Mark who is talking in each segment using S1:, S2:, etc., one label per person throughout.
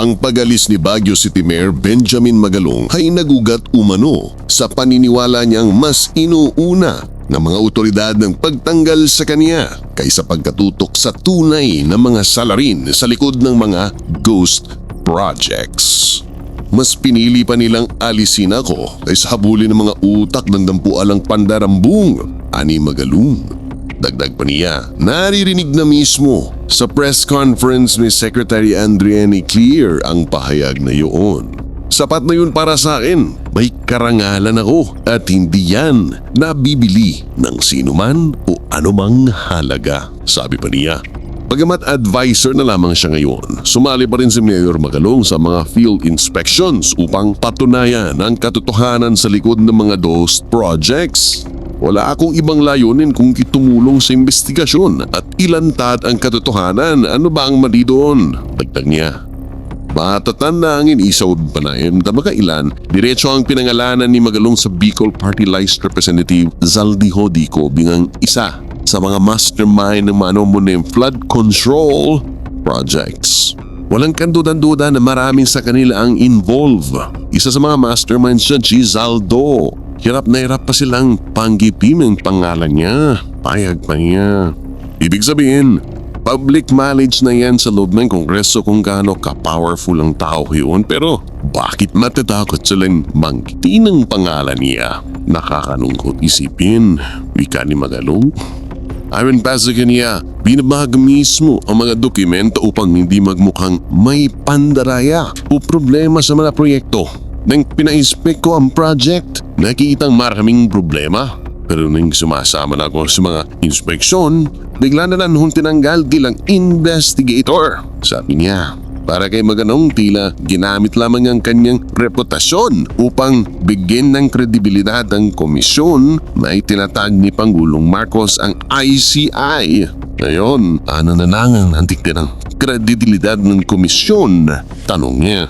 S1: Ang pagalis ni Baguio City Mayor Benjamin Magalong ay nagugat umano sa paniniwala niyang mas inuuna ng mga otoridad ng pagtanggal sa kanya kaysa pagkatutok sa tunay na mga salarin sa likod ng mga ghost projects. Mas pinili pa nilang alisin ako kaysa habulin ng mga utak ng dampualang pandarambung ani Magalong. Dagdag pa niya, naririnig na mismo sa press conference ni Secretary Andriani Clear ang pahayag na yun. Sapat na yun para sa akin. May karangalan ako at hindi yan nabibili ng sinuman o anumang halaga, sabi pa niya. Pagamat advisor na lamang siya ngayon, sumali pa rin si Mayor Magalong sa mga field inspections upang patunayan ang katotohanan sa likod ng mga ghost projects. Wala akong ibang layunin kung tumulong sa investigasyon at ilantad ang katotohanan. Ano ba ang mali doon? Dagdag niya. Matatanda ang inisaw panayam na makailan, diretso ang pinangalanan ni Magalong sa Bicol Party List Representative Zaldi Hodico bilang isa sa mga mastermind ng manomunim flood control projects. Walang kandudan-duda na maraming sa kanila ang involve. Isa sa mga masterminds siya, si Zaldo. Hirap na hirap pa silang panggipim ang pangalan niya. Payag pa niya. Ibig sabihin, public knowledge na yan sa loob ng kongreso kung gaano ka-powerful ang tao yun. Pero bakit matatakot silang mangiti ng pangalan niya? Nakakalungkot isipin. Wika ni Magalong. Ayon pa sa kanya, binabag mismo ang mga dokumento upang hindi magmukhang may pandaraya o problema sa mga proyekto. Nang pina-inspect ko ang project, nakikitang maraming problema. Pero nang sumasama na ako sa mga inspeksyon, bigla na lang tinanggal bilang investigator. Sabi niya, para kay Maganong tila ginamit lamang ang kanyang reputasyon upang bigyan ng kredibilidad ang komisyon na itinatag ni Pangulong Marcos ang ICI. Ngayon, ano na nang ang antik din ang kredibilidad ng komisyon? Tanong niya.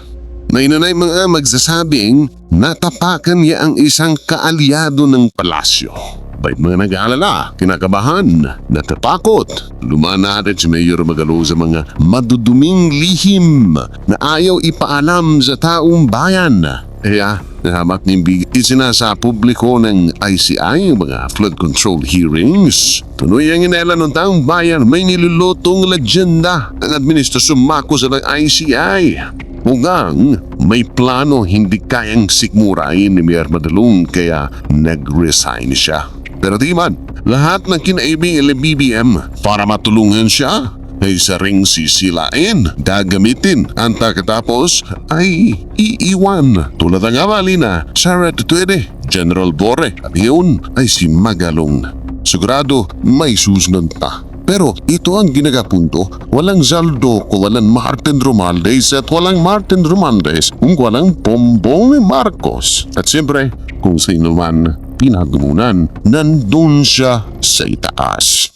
S1: Nainanay mga magsasabing natapakan niya ang isang kaalyado ng palasyo. May mga nag-aalala, kinakabahan, natatakot. Lumanarit si Mayor Magalo sa mga maduduming lihim na ayaw ipaalam sa taong bayan. Kaya, nahamak ni Big isinasa publiko ng ICI ang mga flood control hearings. Tuloy ang inela ng taong bayan may nilulutong ledyenda ang administrasyon Marcos ng ICI. Mugang may plano hindi kayang sikmurain ni Mayor Madalong kaya nag-resign siya. Pero di man, lahat ng kinaibig ng BBM para matulungan siya ay sa ring sisilain, gagamitin, ang takatapos ay iiwan. Tulad ng amali na Sarah Tutuede, General Bore, at yun ay si Magalong. Sigurado may susunod pa. Pero ito ang ginagapunto, walang Zaldo kung walang Martin Romaldes at walang Martin Romaldes kung walang Pombong Marcos. At siyempre, kung sino man pinagmunan, nandun siya sa itaas.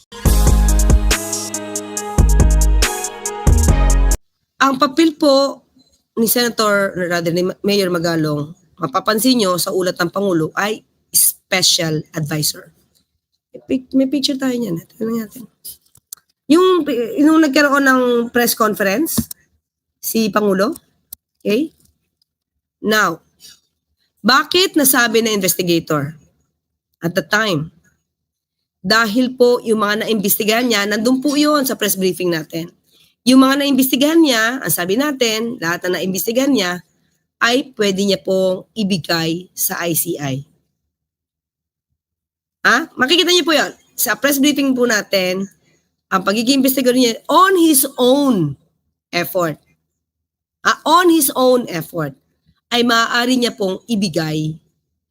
S2: Ang papel po ni Senator, rather ni Mayor Magalong, mapapansin nyo sa ulat ng Pangulo ay special advisor. May pic- May picture tayo niyan. Tingnan natin. Yung, yung nagkaroon ng press conference, si Pangulo, okay? Now, bakit nasabi na investigator at the time? Dahil po yung mga naimbestigahan niya, nandun po yun sa press briefing natin. Yung mga naimbestigahan niya, ang sabi natin, lahat na naimbestigahan niya, ay pwede niya pong ibigay sa ICI. Ha? Makikita niyo po yon Sa press briefing po natin, ang pagiging investigator niya on his own effort. Ah, on his own effort ay maaari niya pong ibigay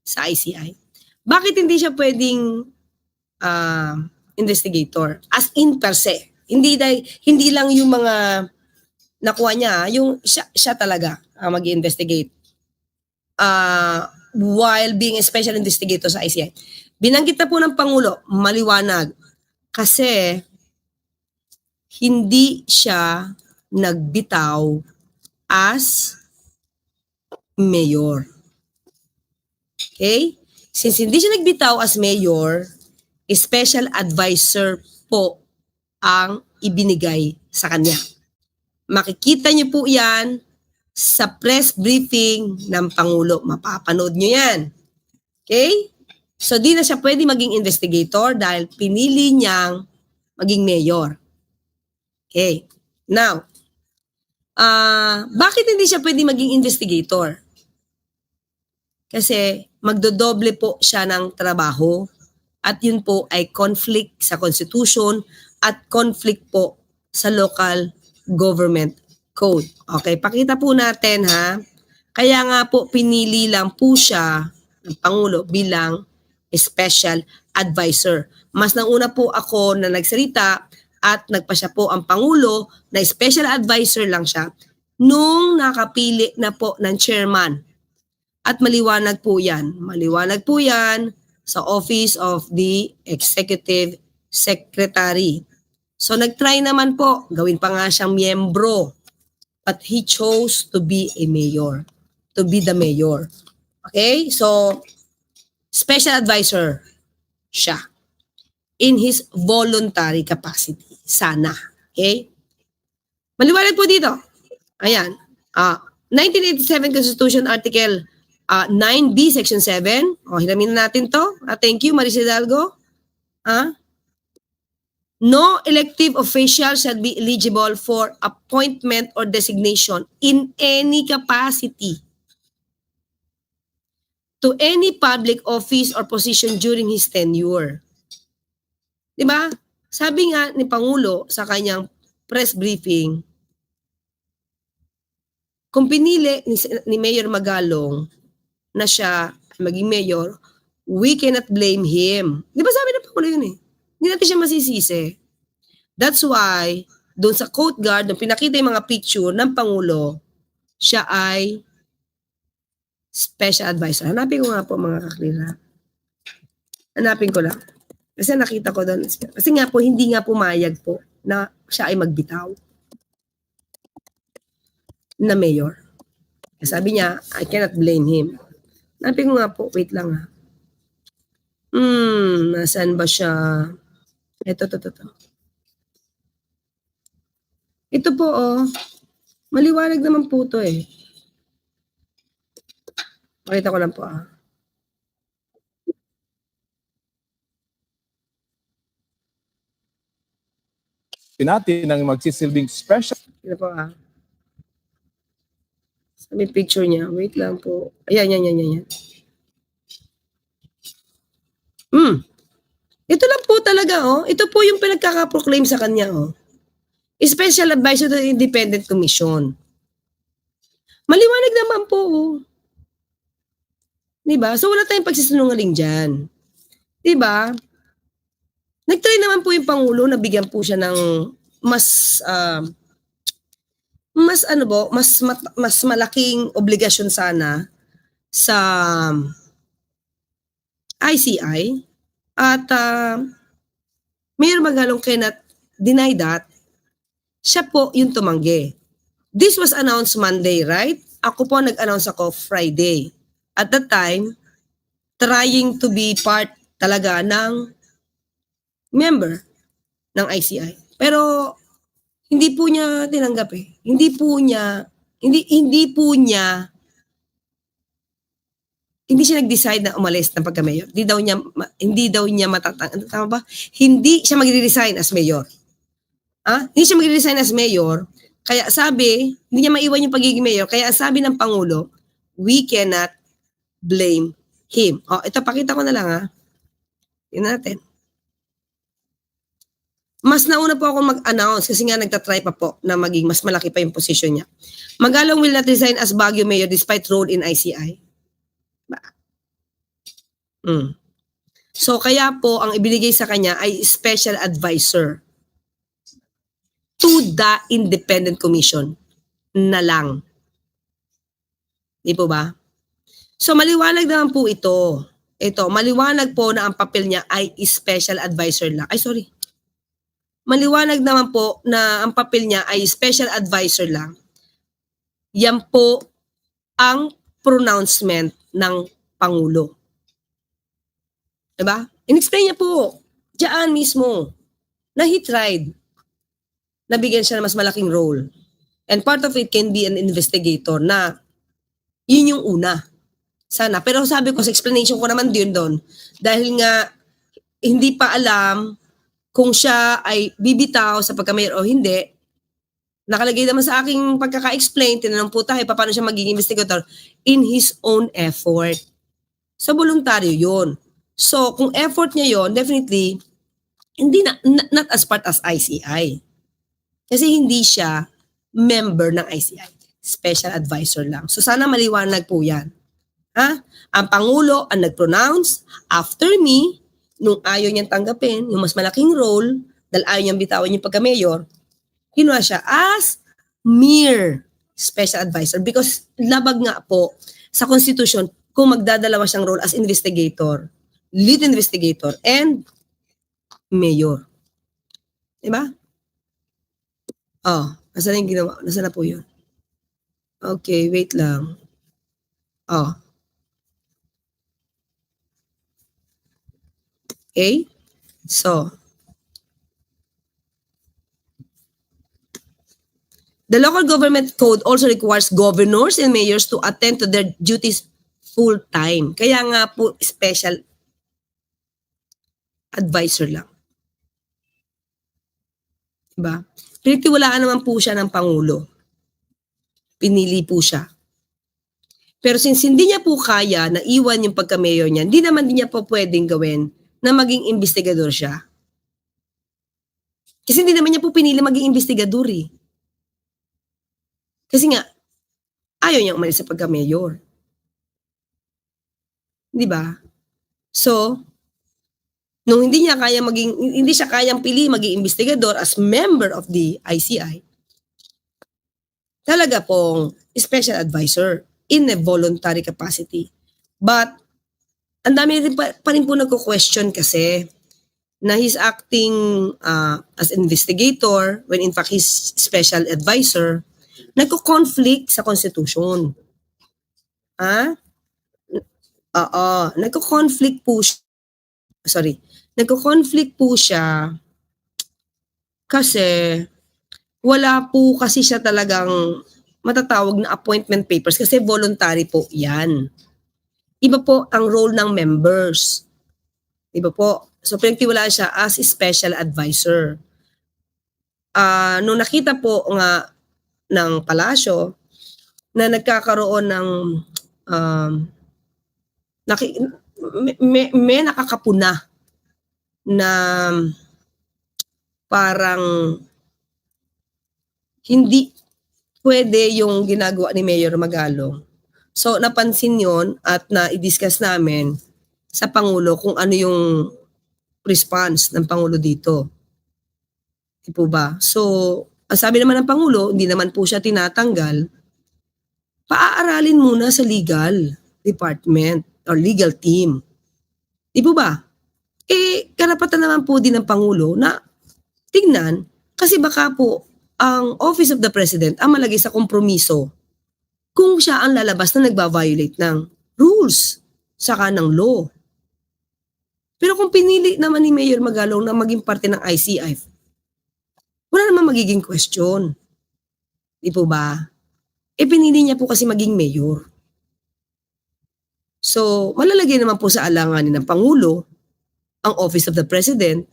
S2: sa ICI. Bakit hindi siya pwedeng ah, investigator as in per se? Hindi dahil hindi lang yung mga nakuha niya, ah, yung siya, siya talaga ang mag-investigate. Ah, while being a special investigator sa ICI. Binanggit na po ng Pangulo, maliwanag, kasi hindi siya nagbitaw as mayor. Okay? Since hindi siya nagbitaw as mayor, special advisor po ang ibinigay sa kanya. Makikita niyo po yan sa press briefing ng Pangulo. Mapapanood nyo yan. Okay? So, di na siya pwede maging investigator dahil pinili niyang maging mayor. Okay. Now, ah bakit hindi siya pwede maging investigator? Kasi magdodoble po siya ng trabaho at yun po ay conflict sa constitution at conflict po sa local government code. Okay, pakita po natin ha. Kaya nga po pinili lang po siya ng Pangulo bilang special advisor. Mas nauna po ako na nagsalita at nagpa siya po ang Pangulo na special advisor lang siya nung nakapili na po ng chairman. At maliwanag po yan. Maliwanag po yan sa Office of the Executive Secretary. So nagtry naman po, gawin pa nga siyang miyembro. But he chose to be a mayor. To be the mayor. Okay? So, special advisor siya. In his voluntary capacity. Sana. Okay? Maliwanag po dito. Ayan. Ah, 1987 Constitution Article ah, 9B Section 7. O, hiramin na natin to. Ah, thank you, Marisa Hidalgo. Ah, No elective official shall be eligible for appointment or designation in any capacity to any public office or position during his tenure. 'Di ba? Sabi nga ni Pangulo sa kanyang press briefing, kung pinili ni, ni Mayor Magalong na siya maging mayor, we cannot blame him. Di ba sabi ng Pangulo yun eh? Hindi natin siya masisisi. That's why, doon sa coast guard, nung pinakita yung mga picture ng Pangulo, siya ay special advisor. Hanapin ko nga po mga kaklira. Hanapin ko lang. Kasi nakita ko doon. Kasi nga po, hindi nga pumayag po na siya ay magbitaw na mayor. Sabi niya, I cannot blame him. Hanapin ko nga po, wait lang ha. Hmm, nasaan ba siya? Ito, to, to, to. Ito po, oh. Maliwanag naman po to eh. Pakita ko lang po ah.
S3: natin ang magsisilbing special
S2: Ito po ah. Sabi picture niya. Wait lang po. Ayan, yan, yan, yan, yan. Hmm. Ito lang po talaga, oh. Ito po yung pinagkakaproclaim sa kanya, oh. Special Advisor to the Independent Commission. Maliwanag naman po, oh. Diba? So, wala tayong pagsisinungaling dyan. Diba? Nag-try naman po yung Pangulo na bigyan po siya ng mas, ah, mas ano bo, mas, mat- mas malaking obligasyon sana sa ICI at uh, Mayor Magalong cannot deny that siya po yung tumanggi. This was announced Monday, right? Ako po nag-announce ako Friday. At that time, trying to be part talaga ng member ng ICI. Pero hindi po niya tinanggap eh. Hindi po niya hindi hindi po niya hindi siya nag-decide na umalis ng pagka-mayor. Hindi daw niya hindi daw niya matatang ano, tama ba? Hindi siya magre-resign as mayor. Ah, hindi siya magre-resign as mayor. Kaya sabi, hindi niya maiwan yung pagiging mayor. Kaya sabi ng pangulo, we cannot blame him. Oh, ito pakita ko na lang ha. Tingnan natin. Mas nauna po ako mag-announce kasi nga nagtatry pa po na maging mas malaki pa yung position niya. Magalong will not resign as Baguio Mayor despite role in ICI. Ba? Mm. So kaya po ang ibinigay sa kanya ay special advisor to the independent commission na lang. Di po ba? So maliwanag naman po ito. Ito, maliwanag po na ang papel niya ay special advisor lang. Ay, sorry. Maliwanag naman po na ang papel niya ay special advisor lang. Yan po ang pronouncement ng Pangulo. Diba? In-explain niya po, diyan mismo, na he tried na bigyan siya ng mas malaking role. And part of it can be an investigator na yun yung una. Sana. Pero sabi ko, sa explanation ko naman din doon, dahil nga hindi pa alam kung siya ay bibitaw sa pagka-mayor o hindi, nakalagay naman sa aking pagkaka-explain, tinanong po tayo paano siya magiging investigator in his own effort. Sa voluntaryo yun. So, kung effort niya yon definitely, hindi na, not as part as ICI. Kasi hindi siya member ng ICI. Special advisor lang. So, sana maliwanag po yan. Ha? Ang Pangulo ang nag-pronounce after me, nung ayaw niyang tanggapin yung mas malaking role, dahil ayaw niyang bitawan yung pagka-mayor, kinuha siya as mere special advisor because labag nga po sa constitution kung magdadalawa siyang role as investigator, lead investigator, and mayor. Diba? Oh, nasa na yung ginawa? Nasa na po yun? Okay, wait lang. Oh. Okay? So, The local government code also requires governors and mayors to attend to their duties full time. Kaya nga po special advisor lang. Diba? Pinagtiwalaan naman po siya ng Pangulo. Pinili po siya. Pero since hindi niya po kaya na iwan yung pagka-mayor niya, hindi naman din niya po pwedeng gawin na maging investigador siya. Kasi hindi naman niya po pinili maging investigador eh. Kasi nga, ayaw niyang umalis sa pagka-mayor. Di ba? So, nung hindi niya kaya maging, hindi siya kayang pili maging investigador as member of the ICI, talaga pong special advisor in a voluntary capacity. But, ang dami rin pa, pa rin po nagko-question kasi na he's acting uh, as investigator when in fact he's special advisor nagko-conflict sa Constitution. Ha? Oo, nagko-conflict po siya. Sorry. Nagko-conflict po siya kasi wala po kasi siya talagang matatawag na appointment papers kasi voluntary po yan. Iba po ang role ng members. Iba po. So, pinagtiwala siya as special advisor. Ah, nung nakita po nga ng palasyo na nagkakaroon ng um, naki, may, may, may nakakapuna na parang hindi pwede yung ginagawa ni Mayor Magalong. So napansin yon at na-discuss namin sa Pangulo kung ano yung response ng Pangulo dito. Di po ba? So ang sabi naman ng Pangulo, hindi naman po siya tinatanggal, paaaralin muna sa legal department or legal team. Di po ba? Eh, karapatan naman po din ng Pangulo na tignan kasi baka po ang Office of the President ang malagay sa kompromiso kung siya ang lalabas na nagba-violate ng rules saka ng law. Pero kung pinili naman ni Mayor Magalong na maging parte ng ICI, wala naman magiging question. Di po ba? E pinili niya po kasi maging mayor. So, malalagay naman po sa alanganin ng Pangulo ang Office of the President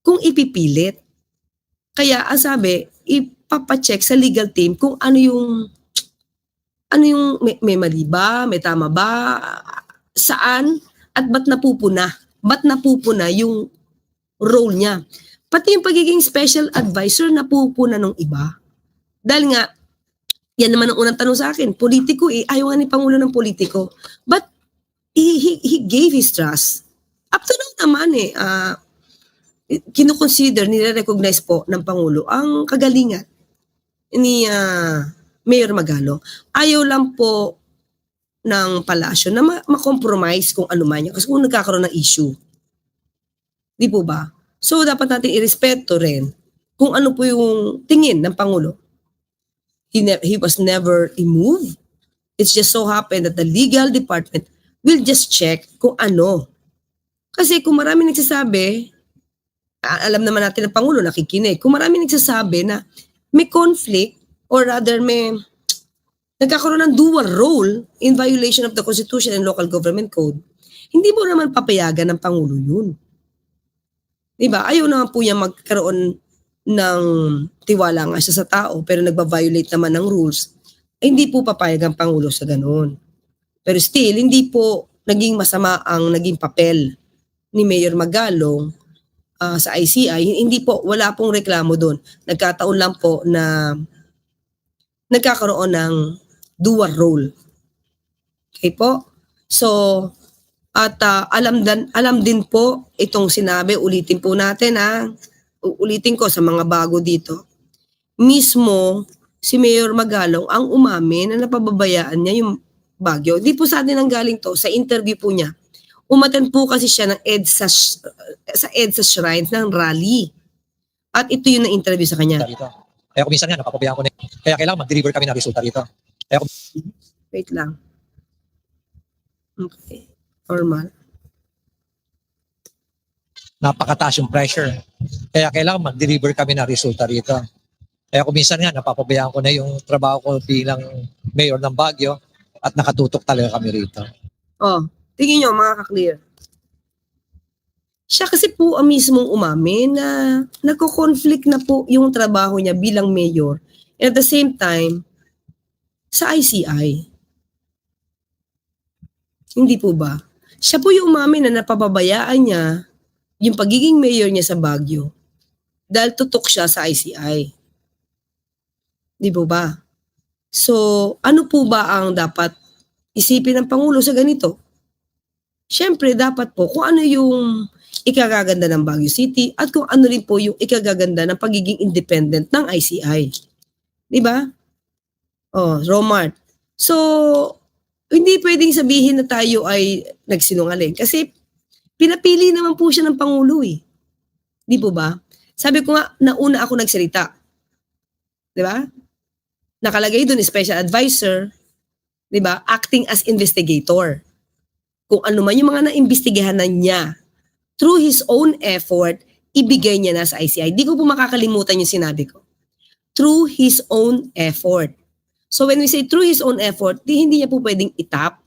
S2: kung ipipilit. Kaya ang sabi, ipapacheck sa legal team kung ano yung ano yung may, may mali ba, may tama ba, saan, at ba't napupuna? Ba't napupuna yung role niya? Pati yung pagiging special advisor na pupuna ng iba. Dahil nga, yan naman ang unang tanong sa akin, politiko eh, ayaw nga ni Pangulo ng politiko. But he, he, he gave his trust. Up to now naman eh, ah, kinukonsider, nire-recognize po ng Pangulo ang kagalingan ni ah, Mayor Magalong. Ayaw lang po ng palasyo na ma- ma-compromise kung ano man yan. Kasi kung nagkakaroon ng issue. Di po ba? So, dapat natin irespeto rin kung ano po yung tingin ng Pangulo. He, ne- he was never removed. It's just so happened that the legal department will just check kung ano. Kasi kung marami nagsasabi, alam naman natin ng Pangulo nakikinig, kung marami nagsasabi na may conflict or rather may nagkakaroon ng dual role in violation of the Constitution and Local Government Code, hindi mo naman papayagan ng Pangulo yun. Diba? Ayaw naman po niya magkaroon ng tiwala nga siya sa tao pero nagba-violate naman ng rules. Eh, hindi po papayag ang Pangulo sa ganun. Pero still, hindi po naging masama ang naging papel ni Mayor Magalong ah, sa ICI. Hindi po, wala pong reklamo doon. Nagkataon lang po na nagkakaroon ng dual role. Okay po? So, at ah, alam, dan, alam din po itong sinabi, ulitin po natin ha, U- ulitin ko sa mga bago dito. Mismo si Mayor Magalong ang umamin na napababayaan niya yung Bagyo. Di po sa atin ang galing to, sa interview po niya. Umaten po kasi siya ng EDSA, sa EDSA Shrines ng rally. At ito yung na-interview sa kanya.
S4: Kaya kung minsan nga, napapabayaan ko na. Kaya kailangan mag-deliver kami ng resulta rito.
S2: Wait lang. Okay. Formal.
S4: Napakataas yung pressure. Kaya kailangan mag-deliver kami ng resulta rito. Kaya kung minsan nga, napapabayaan ko na yung trabaho ko bilang mayor ng Baguio at nakatutok talaga kami rito.
S2: Oh, tingin nyo mga ka-clear. Siya kasi po ang mismong umamin na nagko-conflict na po yung trabaho niya bilang mayor. And at the same time, sa ICI. Hindi po ba? Siya po yung umamin na napapabayaan niya yung pagiging mayor niya sa Baguio dahil tutok siya sa ICI. Di po ba? So, ano po ba ang dapat isipin ng Pangulo sa ganito? Siyempre, dapat po kung ano yung ikagaganda ng Baguio City at kung ano rin po yung ikagaganda ng pagiging independent ng ICI. Di ba? Oh, Romart. So, hindi pwedeng sabihin na tayo ay nagsinungaling kasi pinapili naman po siya ng Pangulo eh. Di po ba? Sabi ko nga, nauna ako nagsalita. Di ba? Nakalagay doon special advisor, di ba? Acting as investigator. Kung ano man yung mga naimbestigahan na niya, through his own effort, ibigay niya na sa ICI. Di ko po makakalimutan yung sinabi ko. Through his own effort. So when we say through his own effort, di hindi niya po pwedeng itap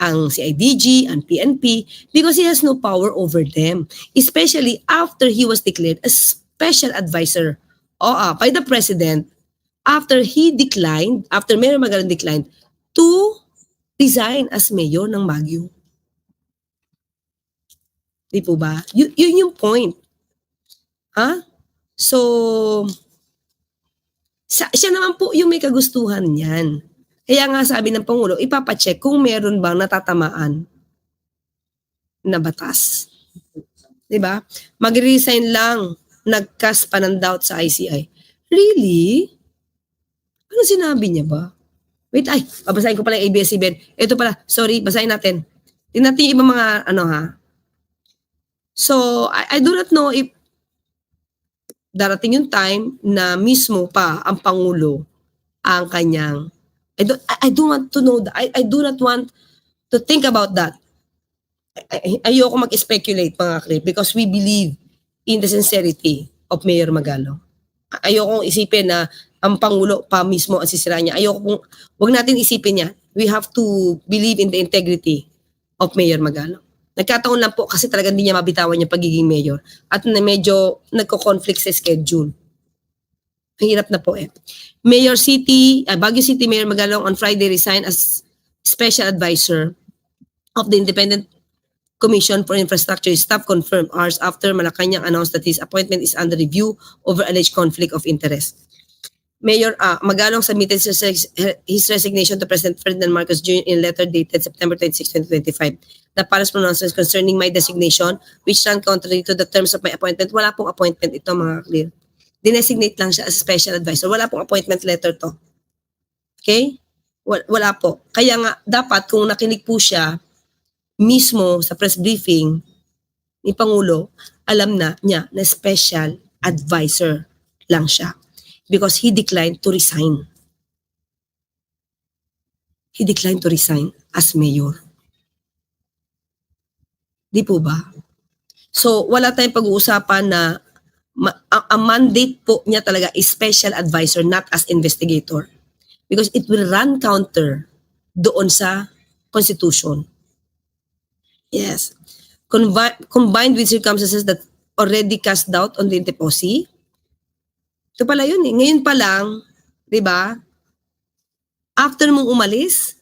S2: ang CIDG, ang PNP, because he has no power over them. Especially after he was declared a special advisor o ah, by the President after he declined, after Mayor Magalang declined, to resign as mayor ng Baguio. Di po ba? Y- yun yung point. Ha? So, sa, siya naman po yung may kagustuhan niyan. Kaya nga sabi ng Pangulo, ipapacheck kung meron bang natatamaan na batas. 'Di ba? Mag-resign lang, nag-cast pa ng doubt sa ICI. Really? Ano sinabi niya ba? Wait, ay, babasahin ko pala yung ABS-CBN. Ito pala, sorry, basahin natin. Tingnan natin yung ibang mga, ano ha. So, I, I do not know if darating yung time na mismo pa ang Pangulo ang kanyang I don't I, I don't want to know that. I, I do not want to think about that. Ayoko mag-speculate mga krip because we believe in the sincerity of Mayor Magalo. Ayoko isipin na ang Pangulo pa mismo ang sisira niya. Ayoko kung, wag natin isipin niya. We have to believe in the integrity of Mayor Magalo. Nagkataon lang po kasi talagang hindi niya mabitawan yung pagiging mayor at na medyo nagko-conflict sa schedule. Ang hirap na po eh. Mayor City, uh, Baguio City Mayor Magalong on Friday resigned as special advisor of the Independent Commission for Infrastructure. Staff confirmed hours after Malacanang announced that his appointment is under review over alleged conflict of interest. Mayor uh, Magalong submitted his, resignation to President Ferdinand Marcos Jr. in a letter dated September 26, 2025. The palace pronouncements concerning my designation, which ran contrary to the terms of my appointment, wala pong appointment ito mga clear. Dinesignate lang siya as special advisor. Wala pong appointment letter to. Okay? Wala po. Kaya nga, dapat kung nakinig po siya mismo sa press briefing ni Pangulo, alam na niya na special advisor lang siya because he declined to resign. He declined to resign as mayor. Di po ba? So, wala tayong pag-uusapan na ang, mandate po niya talaga is special advisor, not as investigator. Because it will run counter doon sa Constitution. Yes. Convi- combined with circumstances that already cast doubt on the Inteposi. Ito pala yun eh. Ngayon pa lang, di ba? After mong umalis,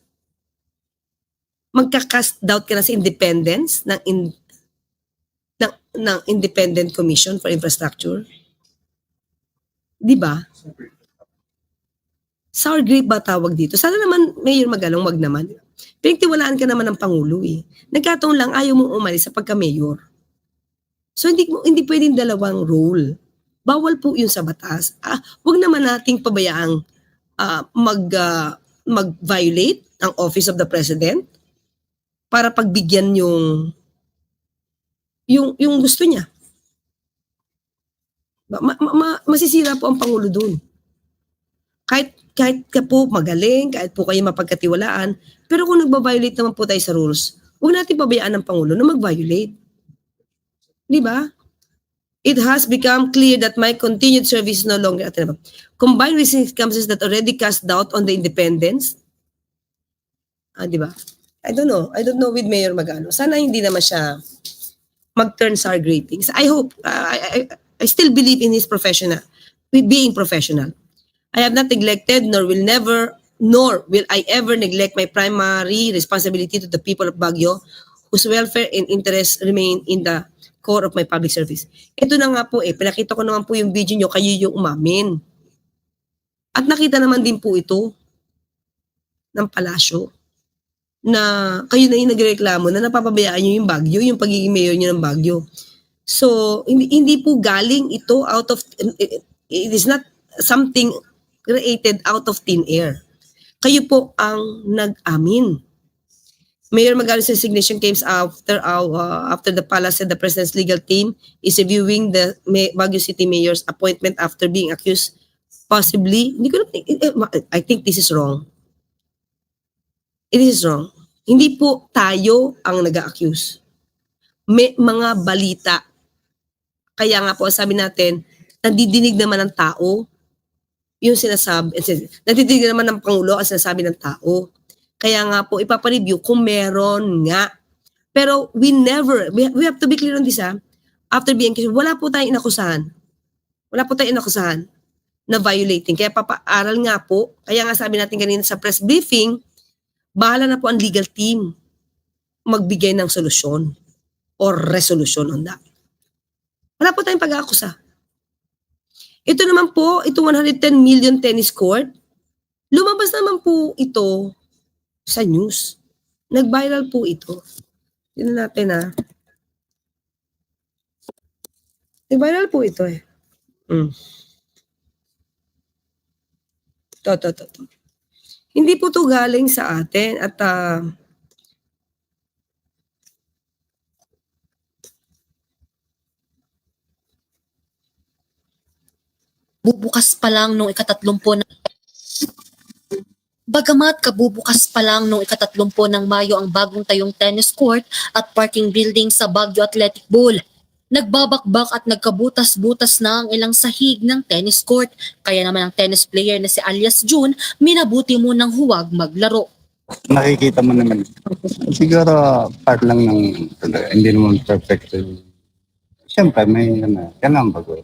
S2: magka-cast doubt ka na sa independence ng, in, ng, ng Independent Commission for Infrastructure. Di ba? Sour grape ba tawag dito? Sana naman, Mayor Magalong, wag naman. Pinagtiwalaan ka naman ng Pangulo eh. Nagkataon lang, ayaw mong umalis sa pagka-mayor. So hindi hindi pwedeng dalawang role. Bawal po 'yun sa batas. Ah, wag naman nating pabayaang ah, mag ah, mag-violate ang office of the president para pagbigyan yung yung yung gusto niya. Ma, ma, ma- masisira po ang pangulo doon. Kahit kahit ka po magaling, kahit po kayo mapagkatiwalaan, pero kung nagba-violate naman po tayo sa rules, huwag natin pabayaan ng pangulo na mag-violate. Di ba? It has become clear that my continued service is no longer attainable. Combined with circumstances that already cast doubt on the independence. Ah, di ba? I don't know. I don't know with Mayor Magano. Sana hindi naman siya mag-turn sour gratings. I hope, uh, I, I, I still believe in his professional, with being professional. I have not neglected nor will never, nor will I ever neglect my primary responsibility to the people of Baguio whose welfare and interests remain in the core of my public service. Ito na nga po eh, pinakita ko naman po yung video nyo, kayo yung umamin. At nakita naman din po ito ng palasyo na kayo na yung nagreklamo na napapabayaan nyo yung Bagyo, yung pagiging mayor nyo ng Bagyo. So, hindi, hindi po galing ito out of, it is not something created out of thin air. Kayo po ang nag-amin. Mayor Magalos' resignation came after uh, after the palace said the president's legal team is reviewing the Baguio City Mayor's appointment after being accused possibly, hindi ko na, I think this is wrong. It is wrong. Hindi po tayo ang nag-accuse. May mga balita. Kaya nga po, sabi natin, nandidinig naman ng tao yung sinasabi, nandidinig naman ng Pangulo ang sinasabi ng tao. Kaya nga po, ipapareview kung meron nga. Pero we never, we, have to be clear on this ha. After being accused, wala po tayong inakusahan. Wala po tayong inakusahan na violating. Kaya papaaral nga po, kaya nga sabi natin kanina sa press briefing, bahala na po ang legal team magbigay ng solusyon or resolution on that. Wala po tayong pag-aakusa. Ito naman po, ito 110 million tennis court, lumabas naman po ito sa news. Nag-viral po ito. Tignan natin ha. Nag-viral po ito eh. Mm. To, to, to, to. Hindi po to galing sa atin at ah,
S5: bubukas pa lang nung ikatatlumpo ng Bagamat kabubukas pa lang nung ikatatlumpo ng Mayo ang bagong tayong tennis court at parking building sa Baguio Athletic Bowl. Nagbabakbak at nagkabutas-butas na ang ilang sahig ng tennis court. Kaya naman ang tennis player na si Alias June, minabuti mo ng huwag maglaro.
S6: nakikita mo naman. Siguro part lang ng hindi naman perfect. Siyempre, may ano, kailangan bago.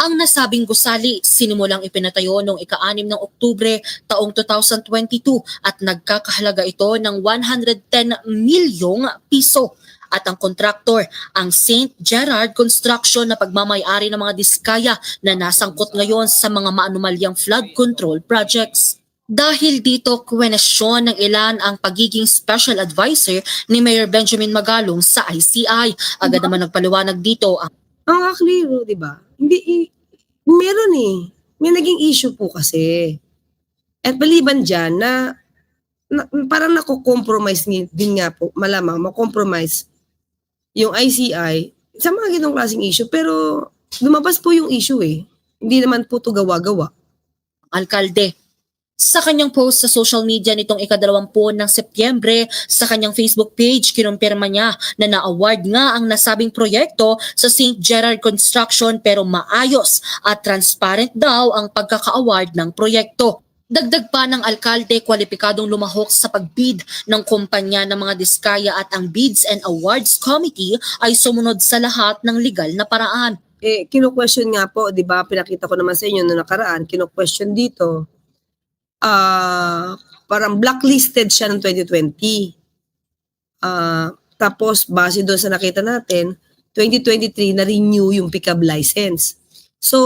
S5: Ang nasabing gusali, sinimulang ipinatayo noong ika-6 ng Oktubre taong 2022 at nagkakahalaga ito ng 110 milyong piso. At ang kontraktor, ang St. Gerard Construction na pagmamayari ng mga diskaya na nasangkot ngayon sa mga maanumalyang flood control projects. Dahil dito, kwenesyon ng ilan ang pagiging special advisor ni Mayor Benjamin Magalong sa ICI. Agad naman nagpaliwanag dito ang
S2: ang kakliro, di ba? Hindi, meron eh. May naging issue po kasi. At maliban dyan na, na parang nako-compromise din nga po, malamang, makompromise yung ICI sa mga ganong klaseng issue. Pero lumabas po yung issue eh. Hindi naman po to gawa-gawa.
S5: alkalde. Sa kanyang post sa social media nitong ikadalawampu ng Setyembre, sa kanyang Facebook page, kinumpirma niya na na-award nga ang nasabing proyekto sa St. Gerard Construction pero maayos at transparent daw ang pagkaka-award ng proyekto. Dagdag pa ng alkalde, kwalipikadong lumahok sa pagbid ng kumpanya ng mga diskaya at ang Bids and Awards Committee ay sumunod sa lahat ng legal na paraan.
S2: Eh, kino-question nga po, di ba, pinakita ko naman sa inyo noong nakaraan, kino-question dito, ah parang blacklisted siya ng 2020. Ah, tapos, base doon sa nakita natin, 2023 na-renew yung pickup license. So,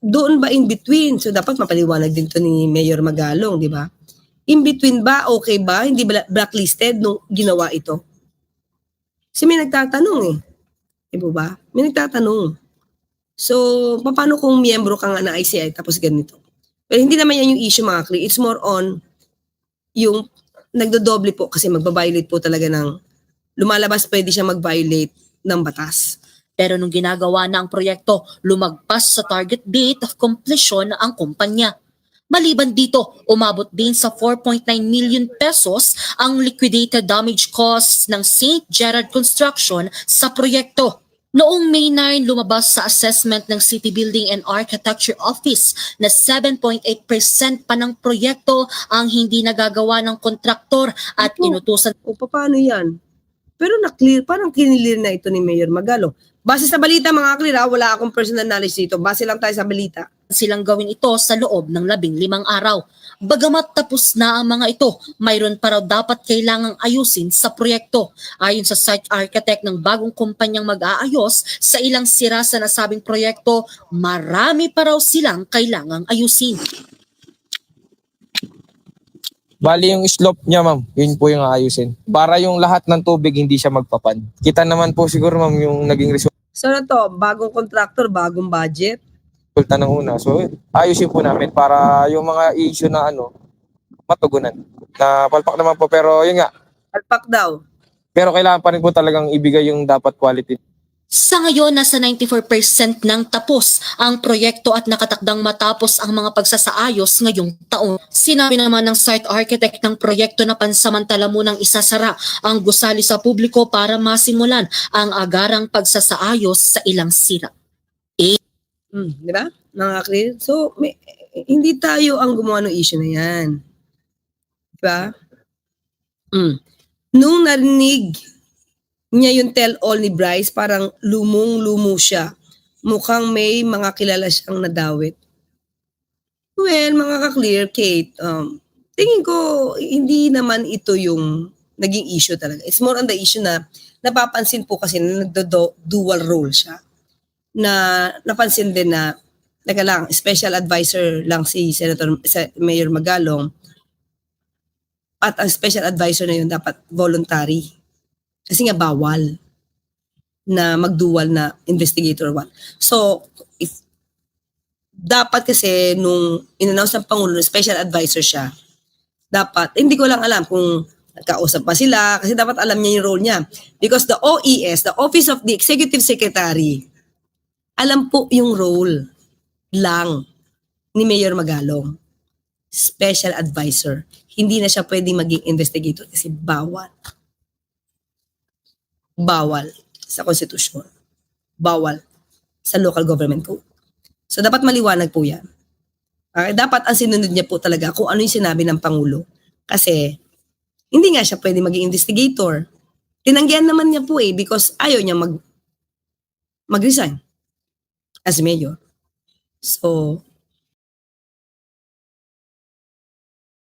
S2: doon ba in between? So, dapat mapaliwanag din to ni Mayor Magalong, di ba? In between ba, okay ba? Hindi ba blacklisted nung ginawa ito? Kasi may nagtatanong eh. Di ba? May nagtatanong. So, paano kung miyembro ka nga ng ICI tapos ganito? Pero hindi naman yan yung issue mga kli. It's more on yung nagdodoble po kasi magbabiolate po talaga ng lumalabas pwede siya mag-violate ng batas.
S5: Pero nung ginagawa na ang proyekto, lumagpas sa target date of completion ang kumpanya. Maliban dito, umabot din sa 4.9 million pesos ang liquidated damage costs ng St. Gerard Construction sa proyekto. Noong May 9, lumabas sa assessment ng City Building and Architecture Office na 7.8% pa ng proyekto ang hindi nagagawa ng kontraktor at
S2: Opo.
S5: inutusan
S2: O paano yan? Pero na-clear, parang kinilir na ito ni Mayor Magalo. Base sa balita mga kli, ha, wala akong personal knowledge dito. Base lang tayo sa balita.
S5: Silang gawin ito sa loob ng labing limang araw. Bagamat tapos na ang mga ito, mayroon pa raw dapat kailangang ayusin sa proyekto. Ayon sa site architect ng bagong kumpanyang mag-aayos sa ilang sira sa nasabing proyekto, marami pa raw silang kailangang ayusin.
S7: Bali yung slope niya ma'am, yun po yung aayusin. Para yung lahat ng tubig hindi siya magpapan. Kita naman po siguro ma'am yung naging
S2: So na to, bagong contractor, bagong budget.
S7: Resulta ng una. So ayusin po namin para yung mga issue na ano, matugunan. Na palpak naman po pero yun nga.
S2: Alpak daw.
S7: Pero kailangan pa rin po talagang ibigay yung dapat quality.
S5: Sa ngayon, nasa 94% ng tapos ang proyekto at nakatakdang matapos ang mga pagsasaayos ngayong taon. Sinabi naman ng site architect ng proyekto na pansamantala munang isasara ang gusali sa publiko para masimulan ang agarang pagsasaayos sa ilang sira.
S2: Hmm, di ba? Mga kli. So, may, hindi tayo ang gumawa ng issue na yan. Di ba? Hmm. Nung narinig niya yung tell-all ni Bryce, parang lumong-lumo siya. Mukhang may mga kilala siyang nadawit. Well, mga ka-clear, Kate, um, tingin ko hindi naman ito yung naging issue talaga. It's more on the issue na napapansin po kasi na nagdo-dual role siya. Na napansin din na Teka lang, special advisor lang si Senator Mayor Magalong. At ang special advisor na yun dapat voluntary. Kasi nga bawal na magdual na investigator one. So, if dapat kasi nung in-announce ng Pangulo na special advisor siya, dapat, hindi ko lang alam kung nagkausap pa sila, kasi dapat alam niya yung role niya. Because the OES, the Office of the Executive Secretary, alam po yung role lang ni Mayor Magalong. Special advisor. Hindi na siya pwedeng maging investigator kasi bawal. Bawal sa konstitusyon. Bawal sa local government code. So dapat maliwanag po yan. Okay, dapat ang sinunod niya po talaga kung ano yung sinabi ng Pangulo. Kasi hindi nga siya pwede maging investigator. Tinanggihan naman niya po eh because ayaw niya mag mag-resign as mayor. So,